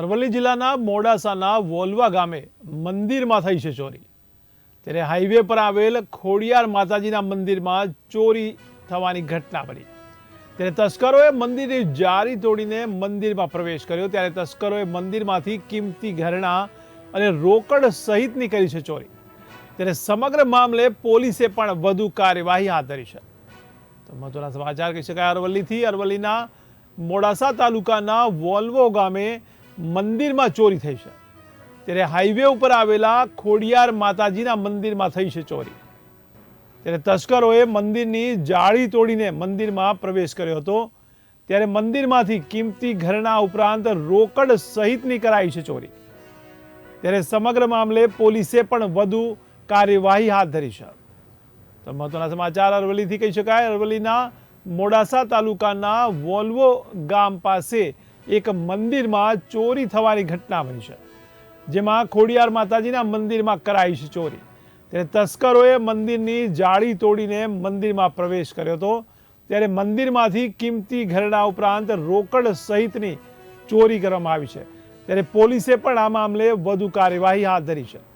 અરવલ્લી જિલ્લાના મોડાસાના વોલવા ગામે મંદિરમાં થઈ છે ચોરી. ત્યારે હાઈવે પર આવેલ ખોડિયાર માતાજીના મંદિરમાં ચોરી થવાની ઘટના બની. ત્યારે તસ્કરોએ મંદિરની જારી તોડીને મંદિરમાં પ્રવેશ કર્યો. ત્યારે તસ્કરોએ મંદિરમાંથી કિંમતી ઘરણા અને રોકડ સહિતની કરી છે ચોરી. ત્યારે સમગ્ર મામલે પોલીસે પણ વધુ કાર્યવાહી હાથ ધરી છે. તો મહત્વના સમાચાર કહી શકાય અરવલ્લીથી. અરવલ્લીના મોડાસા તાલુકાના વોલ્વો ગામે મંદિરમાં ચોરી થઈ છે. ત્યારે હાઈવે ઉપર આવેલા ખોડિયાર માતાજીના મંદિરમાં થઈ છે ચોરી. ત્યારે તસ્કરોએ મંદિરની જાળી તોડીને મંદિરમાં પ્રવેશ કર્યો હતો. ત્યારે મંદિરમાંથી કિંમતી ઘરના ઉપરાંત રોકડ સહિતની કરાઈ છે ચોરી. ત્યારે સમગ્ર મામલે પોલીસે પણ વધુ કાર્યવાહી હાથ ધરી છે. તો મહત્વના સમાચાર અરવલ્લીથી કહી શકાય. અરવલ્લીના મોડાસા તાલુકાના વોલ્વો ગામ પાસે એક મંદિરમાં ચોરી થવાની ઘટના બની છે. જેમાં ખોડિયાર માતાજીના મંદિરમાં કરાઈ છે ચોરી. ત્યારે તસ્કરોએ મંદિરની જાળી તોડીને મંદિરમાં પ્રવેશ કર્યો હતો. ત્યારે મંદિરમાંથી કિંમતી ઘરડા ઉપરાંત રોકડ સહિતની ચોરી કરવામાં આવી છે. ત્યારે પોલીસે પણ આ મામલે વધુ કાર્યવાહી હાથ ધરી છે.